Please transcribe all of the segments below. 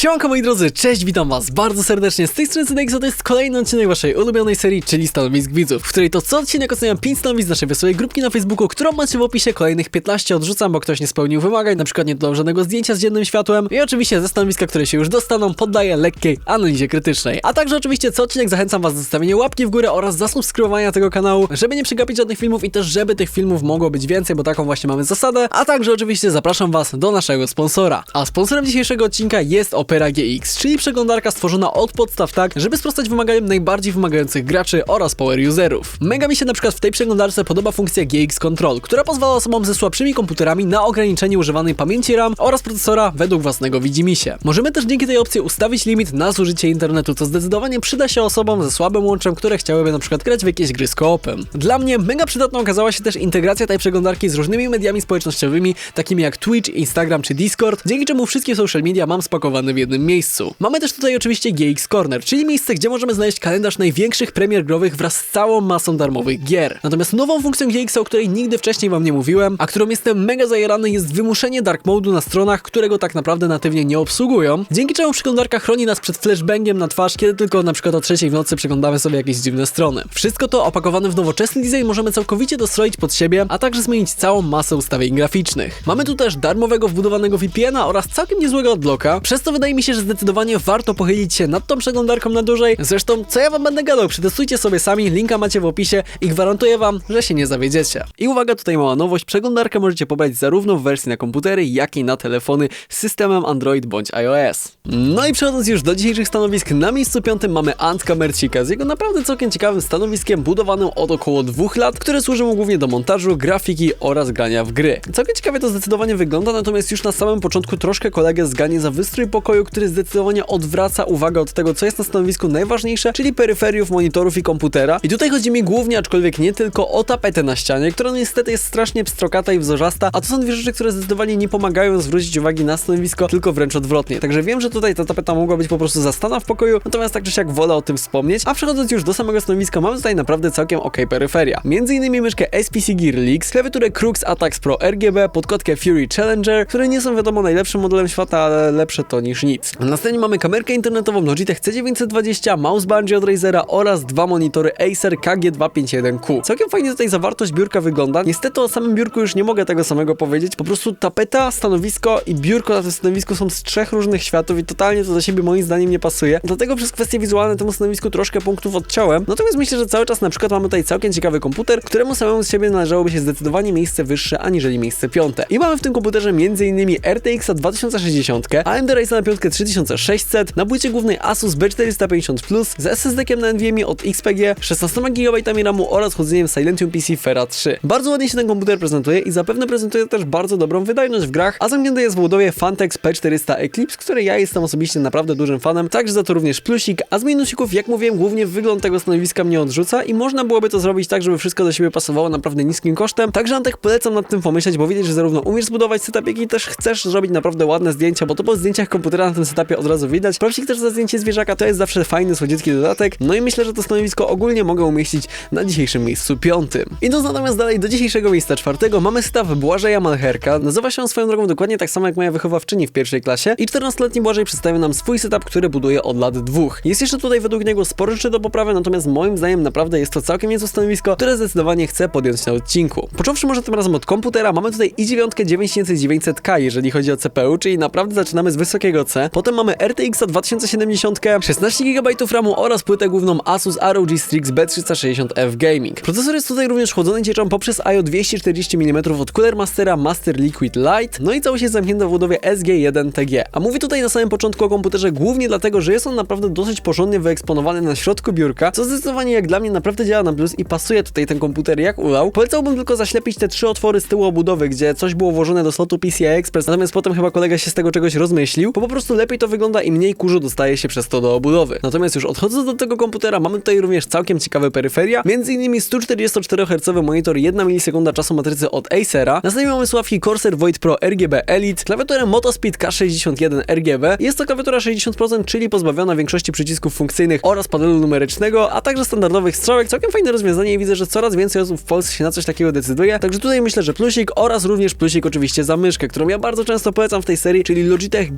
Siemanko moi drodzy, cześć, witam was bardzo serdecznie z tej strony Cydexo, to jest kolejny odcinek waszej ulubionej serii, czyli stanowisk widzów, w której to co odcinek oceniam 5 stanowisk naszej wesołej grupki na Facebooku, którą macie w opisie, kolejnych 15 odrzucam, bo ktoś nie spełnił wymagań, na przykład nie dodał żadnego zdjęcia z dziennym światłem i oczywiście ze stanowiska, które się już dostaną, poddaję lekkiej analizie krytycznej. A także oczywiście co odcinek zachęcam was do zostawienia łapki w górę oraz zasubskrybowania tego kanału, żeby nie przegapić żadnych filmów i też żeby tych filmów mogło być więcej, bo taką właśnie mamy zasadę, a także oczywiście zapraszam was do naszego sponsora. A sponsorem dzisiejszego odcinka jest Opera GX, czyli przeglądarka stworzona od podstaw tak, żeby sprostać wymaganiom najbardziej wymagających graczy oraz power userów. Mega mi się na przykład w tej przeglądarce podoba funkcja GX Control, która pozwala osobom ze słabszymi komputerami na ograniczenie używanej pamięci RAM oraz procesora według własnego widzimisię. Możemy też dzięki tej opcji ustawić limit na zużycie internetu, co zdecydowanie przyda się osobom ze słabym łączem, które chciałyby na przykład grać w jakieś gry z koopem. Dla mnie mega przydatną okazała się też integracja tej przeglądarki z różnymi mediami społecznościowymi, takimi jak Twitch, Instagram czy Discord, dzięki czemu wszystkie social media mam spakowane w jednym miejscu. Mamy też tutaj oczywiście GX Corner, czyli miejsce, gdzie możemy znaleźć kalendarz największych premier growych wraz z całą masą darmowych gier. Natomiast nową funkcją GX, o której nigdy wcześniej wam nie mówiłem, a którą jestem mega zajarany, jest wymuszenie dark mode'u na stronach, którego tak naprawdę natywnie nie obsługują, dzięki czemu przeglądarka chroni nas przed flashbangiem na twarz, kiedy tylko na przykład o trzeciej w nocy przeglądamy sobie jakieś dziwne strony. Wszystko to opakowane w nowoczesny design możemy całkowicie dostroić pod siebie, a także zmienić całą masę ustawień graficznych. Mamy tu też darmowego wbudowanego VPN-a oraz całkiem niezłego odblocka, przez co wydaje mi się, że zdecydowanie warto pochylić się nad tą przeglądarką na dłużej. Zresztą, co ja wam będę gadał, przetestujcie sobie sami, linka macie w opisie i gwarantuję wam, że się nie zawiedziecie. I uwaga, tutaj mała nowość, przeglądarkę możecie pobrać zarówno w wersji na komputery, jak i na telefony z systemem Android bądź iOS. No i przechodząc już do dzisiejszych stanowisk, na miejscu piątym mamy Antka Mercika z jego naprawdę całkiem ciekawym stanowiskiem budowanym od około dwóch lat, które służy mu głównie do montażu, grafiki oraz grania w gry. Całkiem ciekawie to zdecydowanie wygląda, natomiast już na samym początku troszkę kolegę zganie za wystrój pokoju, który zdecydowanie odwraca uwagę od tego, co jest na stanowisku najważniejsze, czyli peryferiów, monitorów i komputera. I tutaj chodzi mi głównie, aczkolwiek nie tylko o tapetę na ścianie, która niestety jest strasznie pstrokata i wzorzasta, a to są dwie rzeczy, które zdecydowanie nie pomagają zwrócić uwagi na stanowisko, tylko wręcz odwrotnie. Także wiem, że tutaj ta tapeta mogła być po prostu zastana w pokoju, natomiast tak czy siak wolę o tym wspomnieć. A przechodząc już do samego stanowiska, mamy tutaj naprawdę całkiem ok peryferia. Między innymi myszkę SPC Gear Leaks, klawiaturę Crux Attacks Pro RGB, podkładkę Fury Challenger, które nie są wiadomo najlepszym modelem świata, ale lepsze to niż. Następnie mamy kamerkę internetową Logitech C920, mouse bungee od Razera oraz dwa monitory Acer KG251Q. Całkiem fajnie tutaj zawartość biurka wygląda. Niestety o samym biurku już nie mogę tego samego powiedzieć. Po prostu tapeta, stanowisko i biurko na tym stanowisku są z trzech różnych światów i totalnie to do siebie moim zdaniem nie pasuje. Dlatego przez kwestie wizualne temu stanowisku troszkę punktów odciąłem. Natomiast myślę, że cały czas na przykład mamy tutaj całkiem ciekawy komputer, któremu samemu z siebie należałoby się zdecydowanie miejsce wyższe aniżeli miejsce piąte. I mamy w tym komputerze m.in. RTX 2060, AMD Ryzen 5 3600, na płycie głównej Asus B450 z SSD-kiem na NVMe od XPG, 16 GB RAMu oraz chłodzeniem Silentium PC Fera 3. Bardzo ładnie się ten komputer prezentuje i zapewne prezentuje też bardzo dobrą wydajność w grach, a zamknięty jest w budowie Fantex P400 Eclipse, której ja jestem osobiście naprawdę dużym fanem, także za to również plusik, a z minusików, jak mówiłem, głównie wygląd tego stanowiska mnie odrzuca i można byłoby to zrobić tak, żeby wszystko do siebie pasowało naprawdę niskim kosztem, także Antek polecam nad tym pomyśleć, bo widać, że zarówno umiesz zbudować setup, jak i też chcesz zrobić naprawdę ładne zdjęcia, bo to po zdjęciach komputera na tym setupie od razu widać. Prosik też za zdjęcie zwierzaka to jest zawsze fajny, słodziutki dodatek, no i myślę, że to stanowisko ogólnie mogę umieścić na dzisiejszym miejscu piątym. Idąc natomiast dalej do dzisiejszego miejsca czwartego, mamy setup Błażeja Malcherka, nazywa się on swoją drogą dokładnie tak samo jak moja wychowawczyni w pierwszej klasie i 14-letni Błażej przedstawia nam swój setup, który buduje od lat dwóch. Jest jeszcze tutaj według niego sporo rzeczy do poprawy, natomiast moim zdaniem naprawdę jest to całkiem niezłe stanowisko, które zdecydowanie chcę podjąć na odcinku. Począwszy może tym razem od komputera, mamy tutaj i9 9900K, jeżeli chodzi o CPU, czyli naprawdę zaczynamy z wysokiego C. Potem mamy RTX 2070, 16 GB RAMu oraz płytę główną Asus ROG Strix B360F Gaming. Procesor jest tutaj również chłodzony cieczą poprzez IO 240 mm od Cooler Mastera Master Liquid Light, no i całość jest zamknięta w budowie SG1TG. A mówię tutaj na samym początku o komputerze głównie dlatego, że jest on naprawdę dosyć porządnie wyeksponowany na środku biurka, co zdecydowanie jak dla mnie naprawdę działa na plus i pasuje tutaj ten komputer jak ulał. Polecałbym tylko zaślepić te trzy otwory z tyłu obudowy, gdzie coś było włożone do slotu PCI Express, natomiast potem chyba kolega się z tego czegoś rozmyślił, bo po prostu lepiej to wygląda i mniej kurzu dostaje się przez to do obudowy. Natomiast już odchodząc do tego komputera, mamy tutaj również całkiem ciekawe peryferia, między innymi 144 Hz monitor 1 milisekunda czasu matrycy od Acera, następnie mamy sławki Corsair Void Pro RGB Elite, klawiaturę Motospeed K61 RGB, jest to klawiatura 60%, czyli pozbawiona większości przycisków funkcyjnych oraz panelu numerycznego, a także standardowych strzałek, całkiem fajne rozwiązanie i widzę, że coraz więcej osób w Polsce się na coś takiego decyduje, także tutaj myślę, że plusik oraz również plusik oczywiście za myszkę, którą ja bardzo często polecam w tej serii, czyli Logitech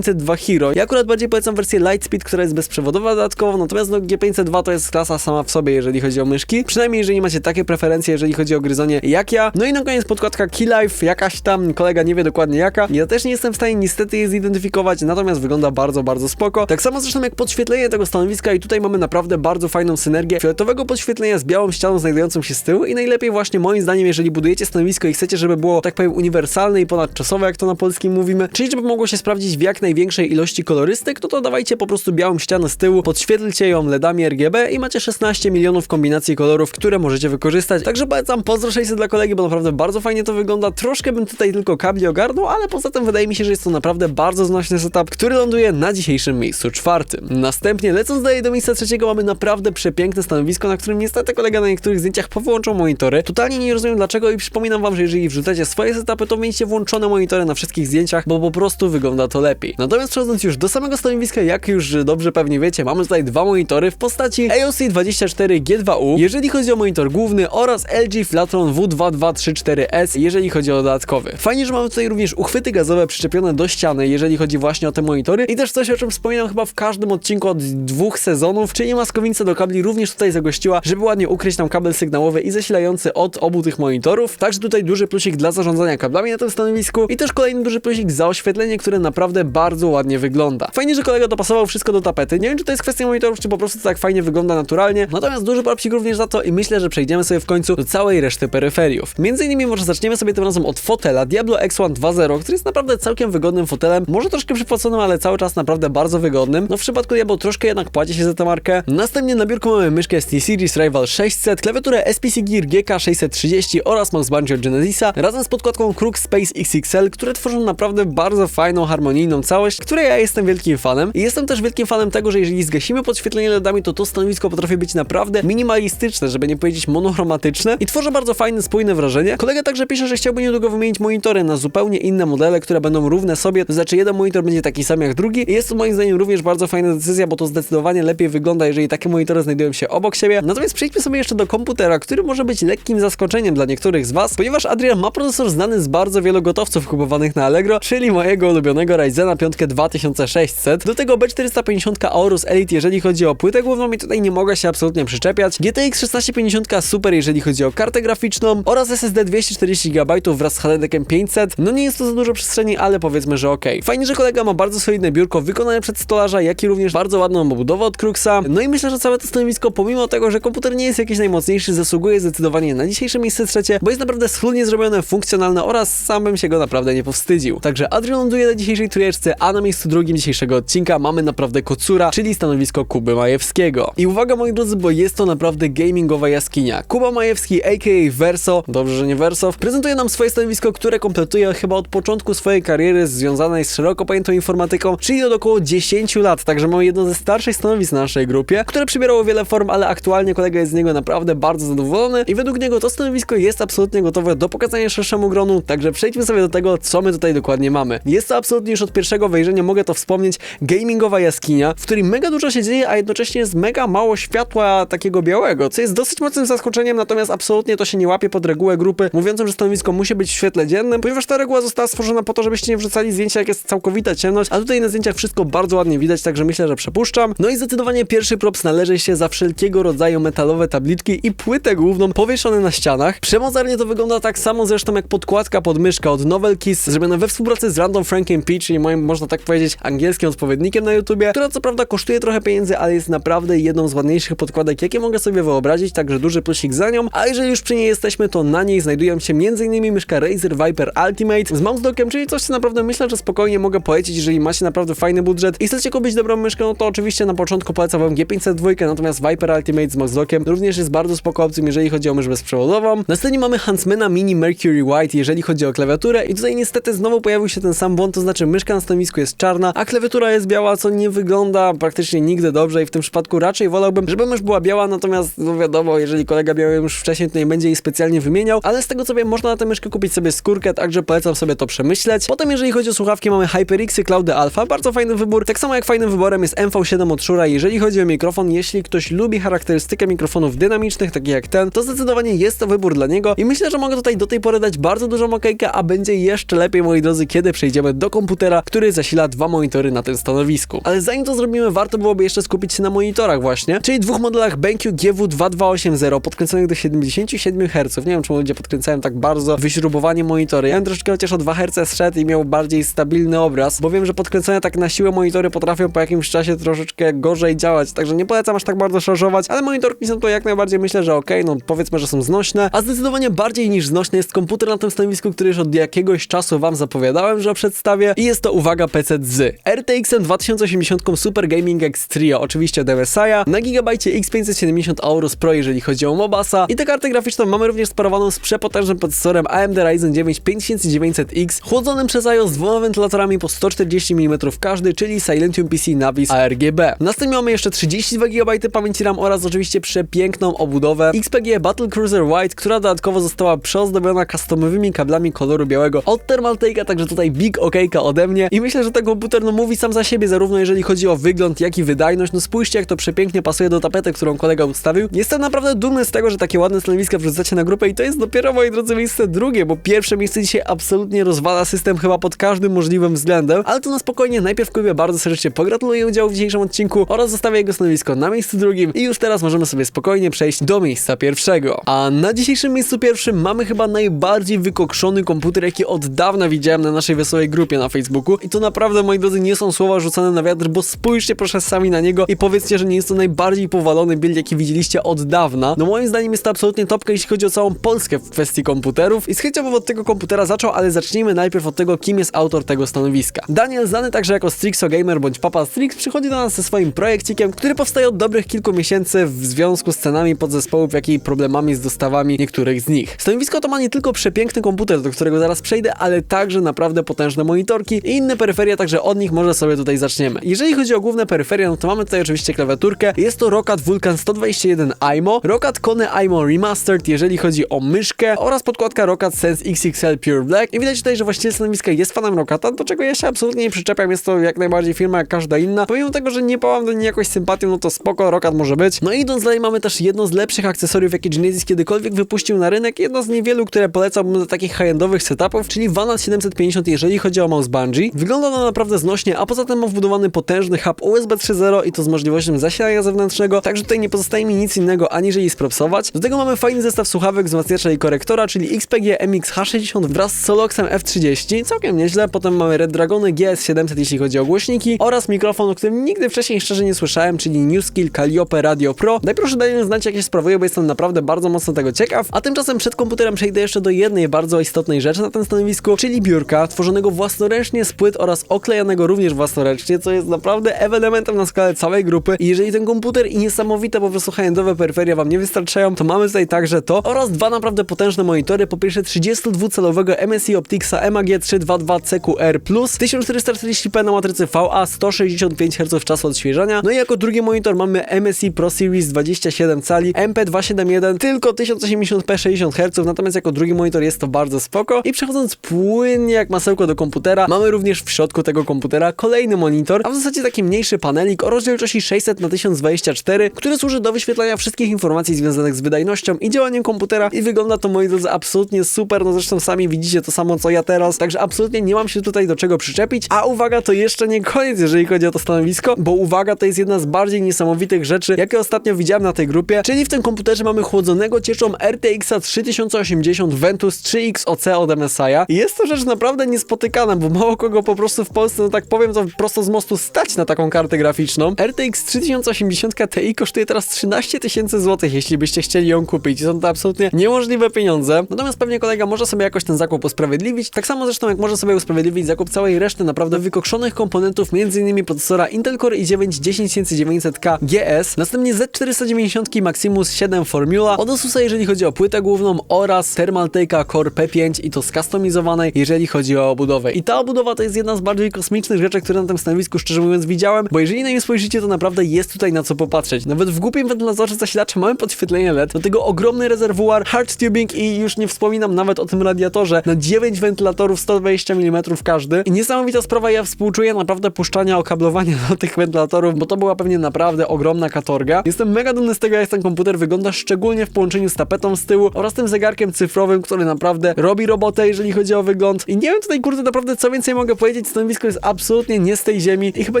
G502 Hero. Ja akurat bardziej polecam wersję Lightspeed, która jest bezprzewodowa dodatkowo, natomiast no G502 to jest klasa sama w sobie, jeżeli chodzi o myszki. Przynajmniej jeżeli macie takie preferencje, jeżeli chodzi o gryzonie jak ja. No i na koniec podkładka Keylife, jakaś tam, kolega nie wie dokładnie jaka. Ja też nie jestem w stanie niestety jej zidentyfikować, natomiast wygląda bardzo, bardzo spoko. Tak samo zresztą jak podświetlenie tego stanowiska i tutaj mamy naprawdę bardzo fajną synergię fioletowego podświetlenia z białą ścianą znajdującą się z tyłu i najlepiej właśnie moim zdaniem, jeżeli budujecie stanowisko i chcecie, żeby było, tak powiem, uniwersalne i ponadczasowe, jak to na polskim mówimy, czyli żeby mogło się sprawdzić w jak największej ilości kolorystyk, to to dawajcie po prostu białą ścianę z tyłu, podświetlcie ją LEDami RGB i macie 16 milionów kombinacji kolorów, które możecie wykorzystać. Także polecam pozdro 600 dla kolegi, bo naprawdę bardzo fajnie to wygląda. Troszkę bym tutaj tylko kabli ogarnął, ale poza tym wydaje mi się, że jest to naprawdę bardzo znośny setup, który ląduje na dzisiejszym miejscu czwartym. Następnie lecąc dalej do miejsca trzeciego mamy naprawdę przepiękne stanowisko, na którym niestety kolega na niektórych zdjęciach powyłączał monitory. Totalnie nie rozumiem dlaczego i przypominam wam, że jeżeli wrzucacie swoje setupy, to miejcie włączone monitory na wszystkich zdjęciach, bo po prostu wygląda to lepiej. Natomiast przechodząc już do samego stanowiska, jak już dobrze pewnie wiecie, mamy tutaj dwa monitory w postaci AOC 24G2U, jeżeli chodzi o monitor główny oraz LG Flatron W2234S, jeżeli chodzi o dodatkowy. Fajnie, że mamy tutaj również uchwyty gazowe przyczepione do ściany, jeżeli chodzi właśnie o te monitory i też coś, o czym wspominam chyba w każdym odcinku od dwóch sezonów, czyli maskownica do kabli również tutaj zagościła, żeby ładnie ukryć tam kabel sygnałowy i zasilający od obu tych monitorów. Także tutaj duży plusik dla zarządzania kablami na tym stanowisku i też kolejny duży plusik za oświetlenie, które naprawdę bardzo ładnie wygląda. Fajnie, że kolega dopasował wszystko do tapety. Nie wiem, czy to jest kwestia monitorów, czy po prostu to tak fajnie wygląda naturalnie. Natomiast duży propsik również za to i myślę, że przejdziemy sobie w końcu do całej reszty peryferiów. Między innymi może zaczniemy sobie tym razem od fotela Diablo X1 2.0, który jest naprawdę całkiem wygodnym fotelem. Może troszkę przypłaconym, ale cały czas naprawdę bardzo wygodnym. No w przypadku Diablo troszkę jednak płaci się za tę markę. Następnie na biurku mamy myszkę ST-Series Rival 600, klawiaturę SPC Gear GK 630 oraz mouse Banjo Genesisa razem z podkładką Crook Space XXL, które tworzą naprawdę bardzo fajną, harmonijną całość, której ja jestem wielkim fanem. I jestem też wielkim fanem tego, że jeżeli zgasimy podświetlenie LEDami, to to stanowisko potrafi być naprawdę minimalistyczne, żeby nie powiedzieć monochromatyczne i tworzy bardzo fajne, spójne wrażenie. Kolega także pisze, że chciałby niedługo wymienić monitory na zupełnie inne modele, które będą równe sobie, to znaczy jeden monitor będzie taki sam jak drugi i jest to moim zdaniem również bardzo fajna decyzja, bo to zdecydowanie lepiej wygląda, jeżeli takie monitory znajdują się obok siebie. Natomiast przejdźmy sobie jeszcze do komputera, który może być lekkim zaskoczeniem dla niektórych z Was, ponieważ Adrian ma procesor znany z bardzo wielu gotowców kupowanych na Allegro, czyli mojego ulubionego Ryzena 5 2600. Do tego B450 Aorus Elite, jeżeli chodzi o płytę główną i tutaj nie mogę się absolutnie przyczepiać. GTX 1650 super, jeżeli chodzi o kartę graficzną oraz SSD 240 GB wraz z HDD 500. No nie jest to za dużo przestrzeni, ale powiedzmy, że ok. Fajnie, że kolega ma bardzo solidne biurko wykonane przed stolarza, jak i również bardzo ładną obudowę od Cruxa. No i myślę, że całe to stanowisko, pomimo tego, że komputer nie jest jakiś najmocniejszy, zasługuje zdecydowanie na dzisiejsze miejsce trzecie, bo jest naprawdę schludnie zrobione, funkcjonalne oraz sam bym się go naprawdę nie powstydził. Także Adrian ląduje na dzisiejszej trójeczce, a na miejscu drugim dzisiejszego odcinka mamy naprawdę Kocura, czyli stanowisko Kuby Majewskiego. I uwaga moi drodzy, bo jest to naprawdę gamingowa jaskinia. Kuba Majewski, aka Verso, dobrze, że nie Verso, prezentuje nam swoje stanowisko, które kompletuje chyba od początku swojej kariery związanej z szeroko pojętą informatyką, czyli od około 10 lat, także mamy jedno ze starszych stanowisk na naszej grupie, które przybierało wiele form, ale aktualnie kolega jest z niego naprawdę bardzo zadowolony i według niego to stanowisko jest absolutnie gotowe do pokazania szerszemu gronu, także przejdźmy sobie do tego, co my tutaj dokładnie mamy. Jest to absolutnie już od pierwszego wejrzenia, mogę to wspomnieć, gamingowa jaskinia, w której mega dużo się dzieje, a jednocześnie jest mega mało światła takiego białego, co jest dosyć mocnym zaskoczeniem, natomiast absolutnie to się nie łapie pod regułę grupy, mówiącą, że stanowisko musi być w świetle dziennym, ponieważ ta reguła została stworzona po to, żebyście nie wrzucali zdjęcia, jak jest całkowita ciemność, a tutaj na zdjęciach wszystko bardzo ładnie widać, także myślę, że przepuszczam. No i zdecydowanie pierwszy props należy się za wszelkiego rodzaju metalowe tablitki i płytę główną powieszone na ścianach. Przemozarnie to wygląda tak samo zresztą jak podkładka pod myszkę od Novel Kiss, zrobiona we współpracy z Random Frankiem P, czyli moim, można tak powiedzieć, angielskim odpowiednikiem na YouTubie, która co prawda kosztuje trochę pieniędzy, ale jest naprawdę jedną z ładniejszych podkładek, jakie mogę sobie wyobrazić, także duży plusik za nią. A jeżeli już przy niej jesteśmy, to na niej znajdują się m.in. myszka Razer Viper Ultimate z mouse dockiem, czyli coś, co naprawdę myślę, że spokojnie mogę polecić, jeżeli macie naprawdę fajny budżet i chcecie kupić dobrą myszkę, no to oczywiście na początku polecam wam G502, natomiast Viper Ultimate z mouse dockiem również jest bardzo spoko jeżeli chodzi o mysz bezprzewodową. Następnie mamy Huntsmana Mini Mercury White, jeżeli chodzi o klawiaturę i tutaj niestety znowu pojawił się ten sam błąd, to znaczy myszka na stanowisku jest czarna, a klawiatura jest biała, co nie wygląda praktycznie nigdy dobrze i w tym przypadku raczej wolałbym, żeby mysz była biała, natomiast no wiadomo, jeżeli kolega miał ją już wcześniej, to nie będzie jej specjalnie wymieniał, ale z tego co wiem, można na tę myszkę kupić sobie skórkę, także polecam sobie to przemyśleć. Potem jeżeli chodzi o słuchawki, mamy HyperXy Cloud Alpha, bardzo fajny wybór. Tak samo jak fajnym wyborem jest MV7 od Shure, jeżeli chodzi o mikrofon, jeśli ktoś lubi charakterystykę mikrofonów dynamicznych, takich jak ten, to zdecydowanie jest to wybór dla niego i myślę, że mogę tutaj do tej pory dać bardzo dużą okejkę, a będzie jeszcze lepiej, moi drodzy, kiedy przejdziemy do komputera, który zasila zasila dwa monitory na tym stanowisku. Ale zanim to zrobimy, warto byłoby jeszcze skupić się na monitorach właśnie, czyli dwóch modelach BenQ GW2280 podkręconych do 77 Hz. Nie wiem, czemu ludzie podkręcają tak bardzo wyśrubowanie monitory. Ja bym troszeczkę chociaż o 2 Hz zszedł i miał bardziej stabilny obraz, bo wiem, że podkręcone tak na siłę monitory potrafią po jakimś czasie troszeczkę gorzej działać, także nie polecam aż tak bardzo szarżować, ale monitorki są to jak najbardziej myślę, że okej, no powiedzmy, że są znośne, a zdecydowanie bardziej niż znośny jest komputer na tym stanowisku, który już od jakiegoś czasu wam zapowiadałem, że przedstawię i jest to, uwaga, PC z. RTX 2080 Super Gaming X Trio, oczywiście od MSI'a, na gigabajcie X570 Aorus Pro, jeżeli chodzi o Mobasa. I tę kartę graficzną mamy również sparowaną z przepotężnym procesorem AMD Ryzen 9 5900X, chłodzonym przez iOS z dwoma wentylatorami po 140 mm każdy, czyli Silentium PC Navis ARGB. Następnie mamy jeszcze 32 GB pamięci RAM oraz oczywiście przepiękną obudowę XPG Battle Cruiser White, która dodatkowo została przeozdobiona customowymi kablami koloru białego od Thermaltake'a, także tutaj big okejka ode mnie. I myślę, że ten komputer no mówi sam za siebie, zarówno jeżeli chodzi o wygląd, jak i wydajność. No spójrzcie, jak to przepięknie pasuje do tapety, którą kolega ustawił. Jestem naprawdę dumny z tego, że takie ładne stanowiska wrzucacie na grupę i to jest dopiero, moi drodzy, miejsce drugie, bo pierwsze miejsce dzisiaj absolutnie rozwala system chyba pod każdym możliwym względem, ale to na spokojnie, najpierw Kubie bardzo serdecznie pogratuluję udziału w dzisiejszym odcinku oraz zostawię jego stanowisko na miejscu drugim i już teraz możemy sobie spokojnie przejść do miejsca pierwszego. A na dzisiejszym miejscu pierwszym mamy chyba najbardziej wykokszony komputer, jaki od dawna widziałem na naszej wesołej grupie na Facebooku i to naprawdę, moi drodzy, nie są słowa rzucane na wiatr, bo spójrzcie proszę sami na niego i powiedzcie, że nie jest to najbardziej powalony build, jaki widzieliście od dawna. No moim zdaniem jest to absolutnie topka, jeśli chodzi o całą Polskę w kwestii komputerów i z chęcią bym od tego komputera zaczął, ale zacznijmy najpierw od tego, kim jest autor tego stanowiska. Daniel, znany także jako Strixo Gamer bądź Papa Strix, przychodzi do nas ze swoim projekcikiem, który powstaje od dobrych kilku miesięcy w związku z cenami podzespołów, jak i problemami z dostawami niektórych z nich. Stanowisko to ma nie tylko przepiękny komputer, do którego zaraz przejdę, ale także naprawdę potężne monitorki i inne peryferia, także od nich może sobie tutaj zaczniemy. Jeżeli chodzi o główne peryferia, no to mamy tutaj oczywiście klawiaturkę. Jest to Roccat Vulcan 121 IMO, Roccat Kone IMO Remastered, jeżeli chodzi o myszkę oraz podkładka Roccat Sense XXL Pure Black. I widać tutaj, że właściciel stanowiska jest fanem Rockata, do czego ja się absolutnie nie przyczepiam. Jest to jak najbardziej firma jak każda inna. Pomimo tego, że nie pałam do niej jakoś sympatią, no to spoko, Roccat może być. No i idąc dalej mamy też jedno z lepszych akcesoriów, jakie Genesis kiedykolwiek wypuścił na rynek. Jedno z niewielu, które polecałbym do takich high-endowych setupów, czyli Vanat 750, jeżeli chodzi o mouse Bungie. Wygląda ono naprawdę znośnie, a poza tym ma wbudowany potężny hub USB 3.0 i to z możliwością zasilania zewnętrznego, także tutaj nie pozostaje mi nic innego aniżeli spropsować. Do tego mamy fajny zestaw słuchawek, wzmacniacza i korektora, czyli XPG MX H60 wraz z Soloxem F30, całkiem nieźle. Potem mamy Red Dragony GS700, jeśli chodzi o głośniki oraz mikrofon, o którym nigdy wcześniej szczerze nie słyszałem, czyli Newskill Calliope Radio Pro. Daj proszę daj znać, jak się sprawuje, bo jestem naprawdę bardzo mocno tego ciekaw. A tymczasem przed komputerem przejdę jeszcze do jednej bardzo istotnej rzeczy na tym stanowisku, czyli biurka, tworzonego własnoręcznie z płyt oraz oklejanego również własnoręcznie, co jest naprawdę ewenementem na skalę całej grupy. I jeżeli ten komputer i niesamowite po prostu high-endowe peryferia wam nie wystarczają, to mamy tutaj także to oraz dwa naprawdę potężne monitory. Po pierwsze 32-calowego MSI Optixa MAG 322 CQR+, 1440p na matrycy VA, 165 Hz czasu odświeżania. No i jako drugi monitor mamy MSI Pro Series 27 cali MP271, tylko 1080p 60 Hz, natomiast jako drugi monitor jest to bardzo spoko. I przechodząc płynnie jak masełko do komputera, mamy również w środku tego komputera kolejny monitor, a w zasadzie taki mniejszy panelik o rozdzielczości 600 na 1024, który służy do wyświetlania wszystkich informacji związanych z wydajnością i działaniem komputera. I wygląda to moi drodzy absolutnie super, no zresztą sami widzicie to samo co ja teraz, także absolutnie nie mam się tutaj do czego przyczepić, a uwaga, to jeszcze nie koniec, jeżeli chodzi o to stanowisko, bo uwaga, to jest jedna z bardziej niesamowitych rzeczy, jakie ostatnio widziałem na tej grupie, czyli w tym komputerze mamy chłodzonego cieczą RTX 3080 Ventus 3X OC od MSI'a i jest to rzecz naprawdę niespotykana, bo mało kogo po prostu w Polsce, no tak powiem, to prosto z mostu stać na taką kartę graficzną. RTX 3080 Ti kosztuje teraz 13 tysięcy złotych, jeśli byście chcieli ją kupić. Są to absolutnie niemożliwe pieniądze. Natomiast pewnie kolega może sobie jakoś ten zakup usprawiedliwić. Tak samo zresztą jak może sobie usprawiedliwić zakup całej reszty naprawdę wykokszonych komponentów, m.in. procesora Intel Core i9 10900K GS, następnie Z490 Maximus 7 Formula, od Asusa jeżeli chodzi o płytę główną oraz Thermaltake'a Core P5 i to skustomizowanej, jeżeli chodzi o obudowę. I ta obudowa to jest jedna z bardziej kosmicznych rzeczy, które na tym stanowisku szczerze mówiąc widziałem, bo jeżeli na nie spojrzycie, to naprawdę jest tutaj na co popatrzeć. Nawet w głupim wentylatorze zasilacza mamy podświetlenie LED, do tego ogromny rezerwuar, hard tubing i już nie wspominam nawet o tym radiatorze na 9 wentylatorów 120 mm każdy. I niesamowita sprawa, ja współczuję naprawdę puszczania okablowania do tych wentylatorów, bo to była pewnie naprawdę ogromna katorga. Jestem mega dumny z tego, jak ten komputer wygląda, szczególnie w połączeniu z tapetą z tyłu oraz tym zegarkiem cyfrowym, który naprawdę robi robotę, jeżeli chodzi o wygląd. I nie wiem tutaj, kurde, naprawdę co więcej mogę powiedzieć, stanowisko stanowisko jest absolutnie nie z tej ziemi i chyba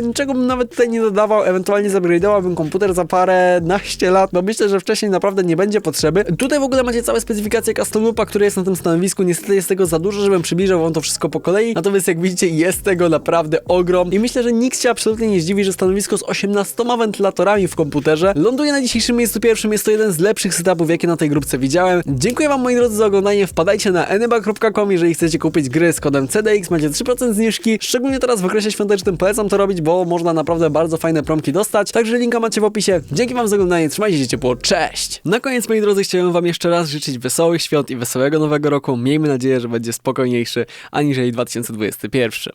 niczego bym nawet tutaj nie dodawał, ewentualnie zupgrade'owałbym komputer za parę naście lat, bo myślę, że wcześniej naprawdę nie będzie potrzeby. Tutaj w ogóle macie całe specyfikacje custom loopa, który jest na tym stanowisku, niestety jest tego za dużo, żebym przybliżał wam to wszystko po kolei, natomiast jak widzicie jest tego naprawdę ogrom i myślę, że nikt się absolutnie nie zdziwi, że stanowisko z 18 wentylatorami w komputerze ląduje na dzisiejszym miejscu pierwszym, jest to jeden z lepszych setupów, jakie na tej grupce widziałem. Dziękuję wam moi drodzy za oglądanie, wpadajcie na eneba.com, jeżeli chcecie kupić gry z kodem CDX, macie 3% zniżki, szczególnie teraz w okresie świątecznym polecam to robić, bo można naprawdę bardzo fajne promki dostać, także linka macie w opisie. Dzięki wam za oglądanie, trzymajcie się ciepło, cześć! Na koniec moi drodzy chciałem wam jeszcze raz życzyć wesołych świąt i wesołego nowego roku, miejmy nadzieję, że będzie spokojniejszy aniżeli 2021.